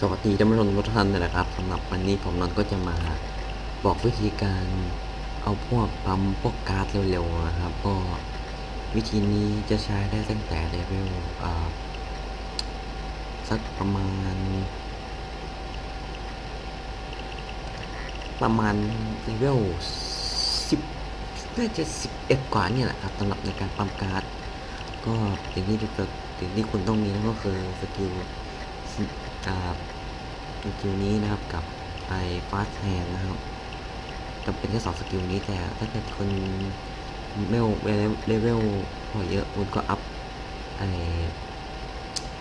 สวัสดีท่านผู้ชมทุกท่านนะครับสำหรับวันนี้ผมนนก็จะมาบอกวิธีการเอาพวกปั๊มพวกการ์ดเร็วๆนะครับ ก็วิธีนี้จะใช้ได้ตั้งแต่เลเวลสักประมาณ ประมาณเลเวลสิบน่าจะสิบเอ็ดกว่าเนี่ยแหละครับสำหรับในการปั๊มการ์ดก็สิ่งที่จะสิ่งที่คุณต้องมีนั่นก็คือสกิล กับสกิลนี้นะครับกับไอฟาสแฮนนะครับจำเป็นแค่สองสกิลนี้แต่ถ้าเกิดคนเลเวลเลเวลพอเยอะคุณก็อัพไอ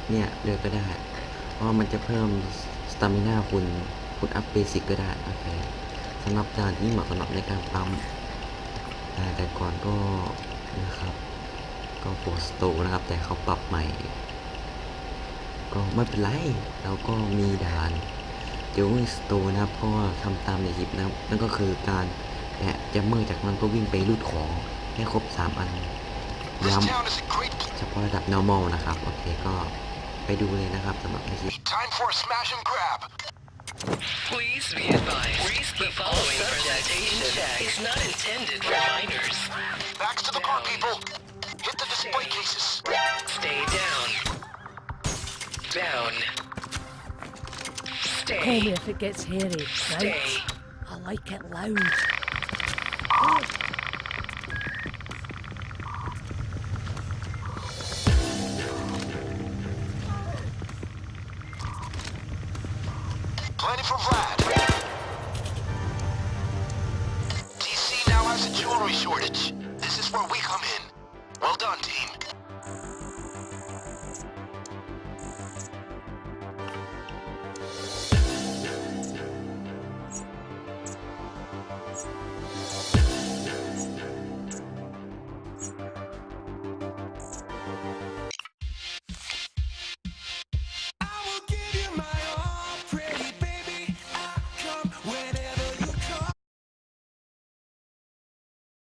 เนี่ยเลยก็ได้ เพราะมันจะเพิ่มสตามิน่าคุณคุณอัพเบสิกก็ได้โอเคสำหรับด่านที่เหมาะสำหรับในการปั๊มแต่ก่อนก็นะครับก็โฟสโตนะครับ แต่เขาปรับใหม่ ก็ไม่เป็นไรเราก็มีด่านเจลวิ่งสโตนะครับก็ทำตามในคลิปนะครับ นั่นก็คือการแปะแจมเมอร์จากนั้นก็วิ่งไปรูดของให้ครบ 3 อัน This ย้ town is a great ำเฉพาะระดับ normal นะครับ โอเคก็ไปดูเลยนะครับสำหรับในคลิป time for a smash and grab. Please be advised, the following presentation is not intended for minors. Backs to the park, people. Hit the display cases. Stay down. Down. Call me if it gets hairy, right? Stay. I like it loud. Plenty for Vlad. DC now has a jewelry shortage. This is where we come in. Well done, team.